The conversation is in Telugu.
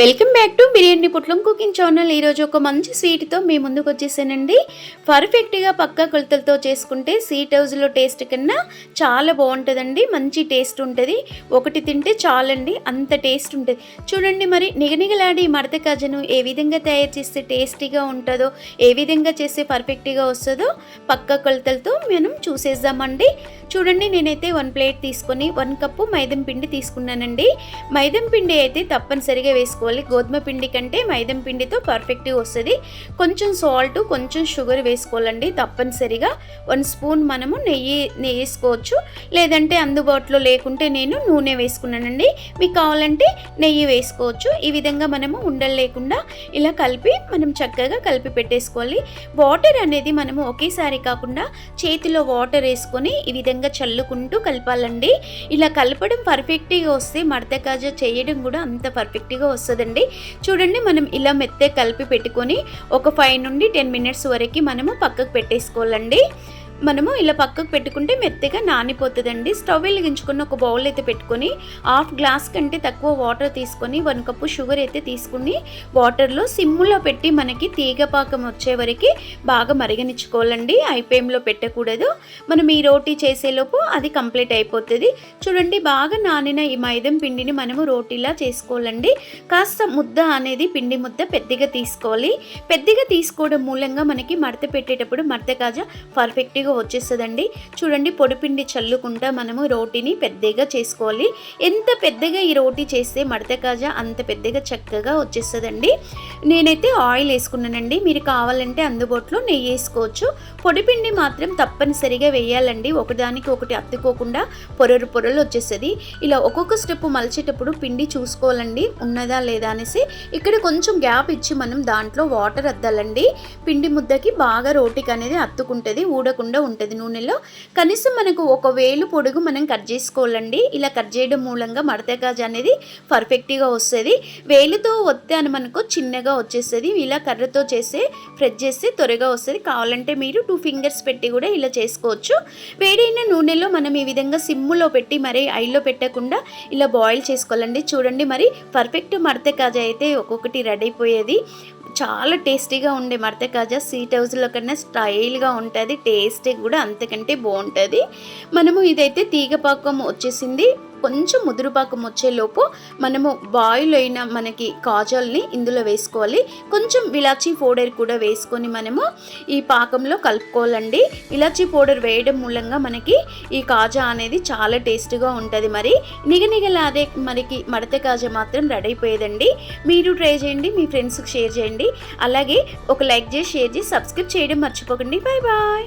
వెల్కమ్ బ్యాక్ టు బిర్యానీ పుట్లం కుకింగ్ ఛానల్. ఈరోజు ఒక మంచి స్వీట్తో మీ ముందుకు వచ్చేసానండి. పర్ఫెక్ట్గా పక్కా కొలతలతో చేసుకుంటే స్వీట్ హౌస్లో టేస్ట్ కన్నా చాలా బాగుంటుందండి. మంచి టేస్ట్ ఉంటుంది. ఒకటి తింటే చాలండి. అంత టేస్ట్ ఉంటుంది. చూడండి మరి నిగనిగలాడి మడత కాజను ఏ విధంగా తయారు చేస్తే టేస్టీగా ఉంటుందో ఏ విధంగా చేస్తే పర్ఫెక్ట్గా వస్తుందో పక్కా కొలతలతో మనం చూసేద్దామండి. చూడండి నేనైతే వన్ ప్లేట్ తీసుకొని వన్ కప్పు మైదం పిండి తీసుకున్నానండి. మైదం పిండి అయితే తప్పనిసరిగా వేసుకోవాలి. గోధుమ పిండి కంటే మైదం పిండితో పర్ఫెక్ట్గా వస్తుంది. కొంచెం సాల్ట్ కొంచెం షుగర్ వేసుకోవాలండి తప్పనిసరిగా. వన్ స్పూన్ మనము నెయ్యి నెయ్యి వేసుకోవచ్చు. లేదంటే అందుబాటులో లేకుంటే నేను నూనె వేసుకున్నానండి. మీకు కావాలంటే నెయ్యి వేసుకోవచ్చు. ఈ విధంగా మనము ఉండలు లేకుండా ఇలా కలిపి మనం చక్కగా కలిపి పెట్టేసుకోవాలి. వాటర్ అనేది మనము ఒకేసారి కాకుండా చేతిలో వాటర్ వేసుకొని ఈ విధంగా చల్లుకుంటూ కలపాలండి. ఇలా కలపడం పర్ఫెక్ట్గా వస్తే మడత కాజా చేయడం కూడా అంత పర్ఫెక్ట్గా వస్తుంది. వస్తుందండి చూడండి మనం ఇలా మెత్తే కలిపి పెట్టుకొని ఒక ఫైవ్ నుండి టెన్ మినిట్స్ వరకు మనము పక్కకు పెట్టేసుకోవాలండి. మనము ఇలా పక్కకు పెట్టుకుంటే మెత్తగా నానిపోతుందండి. స్టవ్ వెలిగించుకున్న ఒక బౌల్ అయితే పెట్టుకొని హాఫ్ గ్లాస్ కంటే తక్కువ వాటర్ తీసుకొని వన్ కప్పు షుగర్ అయితే తీసుకుని వాటర్లో సిమ్లో పెట్టి మనకి తీగపాకం వచ్చే వరకు బాగా మరిగనిచ్చుకోవాలండి. ఐపేమ్లో పెట్టకూడదు. మనం ఈ రోటీ చేసేలోపు అది కంప్లీట్ అయిపోతుంది. చూడండి బాగా నానిన ఈ మైదం పిండిని మనము రోటీలా చేసుకోవాలండి. కాస్త ముద్ద అనేది పిండి ముద్ద పెద్దగా తీసుకోవాలి. పెద్దగా తీసుకోవడం మూలంగా మనకి మడత పెట్టేటప్పుడు మడత కాజా పర్ఫెక్ట్గా వచ్చేస్తుందండి. చూడండి పొడిపిండి చల్లుకుంటా మనము రోటీని పెద్దగా చేసుకోవాలి. ఎంత పెద్దగా ఈ రోటీ చేస్తే మడత కాజా అంత పెద్దగా చక్కగా వచ్చేస్తుందండి. నేనైతే ఆయిల్ వేసుకున్నానండి. మీరు కావాలంటే అందుబాటులో నెయ్యి వేసుకోవచ్చు. పొడిపిండి మాత్రం తప్పనిసరిగా వేయాలండి. ఒకదానికి ఒకటి అత్తుకోకుండా పొరలు పొరలు వచ్చేస్తుంది. ఇలా ఒక్కొక్క స్టెప్ మలిచేటప్పుడు పిండి చూసుకోవాలండి. ఉన్నదా లేదా అనేసి ఇక్కడ కొంచెం గ్యాప్ ఇచ్చి మనం దాంట్లో వాటర్ అద్దాలండి. పిండి ముద్దకి బాగా రోటికి అనేది అత్తుకుంటుంది ఊడకుండా ఉంటుంది నూనెలో. కనీసం మనకు ఒక వేలు పొడుగు మనం కట్ చేసుకోవాలండి. ఇలా కట్ చేయడం మూలంగా మడత గాజు అనేది పర్ఫెక్ట్గా వస్తుంది. వేలుతో అని మనకు చిన్నగా వచ్చేస్తుంది. ఇలా కర్రతో చేస్తే ఫ్రెష్ చేస్తే త్వరగా వస్తుంది. కావాలంటే మీరు టూ ఫింగర్స్ పెట్టి కూడా ఇలా చేసుకోవచ్చు. వేడైన నూనెలో మనం ఈ విధంగా సిమ్ములో పెట్టి మరి ఐలో పెట్టకుండా ఇలా బాయిల్ చేసుకోవాలండి. చూడండి మరి పర్ఫెక్ట్ మడత కాజా అయితే ఒక్కొక్కటి రెడీ అయిపోయేది. చాలా టేస్టీగా ఉండే మడత కాజా స్వీట్ హౌస్లో కన్నా స్టైల్గా ఉంటుంది టేస్ట్ కూడా అంతకంటే బాగుంటుంది మనము ఇదైతే తీగపాకం వచ్చేసింది. కొంచెం ముదురుపాకం వచ్చేలోపు మనము బాయిల్ అయిన మనకి కాజల్ని ఇందులో వేసుకోవాలి. కొంచెం ఇలాచీ పౌడర్ కూడా వేసుకొని మనము ఈ పాకంలో కలుపుకోవాలండి. ఇలాచీ పౌడర్ వేయడం మూలంగా మనకి ఈ కాజా అనేది చాలా టేస్ట్గా ఉంటుంది మరి. నిగనిగలాదే మనకి మడత కాజా మాత్రం రెడీ అయిపోయేదండి. మీరు ట్రై చేయండి మీ ఫ్రెండ్స్కి షేర్ చేయండి. అలాగే ఒక లైక్ చేసి షేర్ చేసి సబ్స్క్రైబ్ చేయడం మర్చిపోకండి. Bye bye.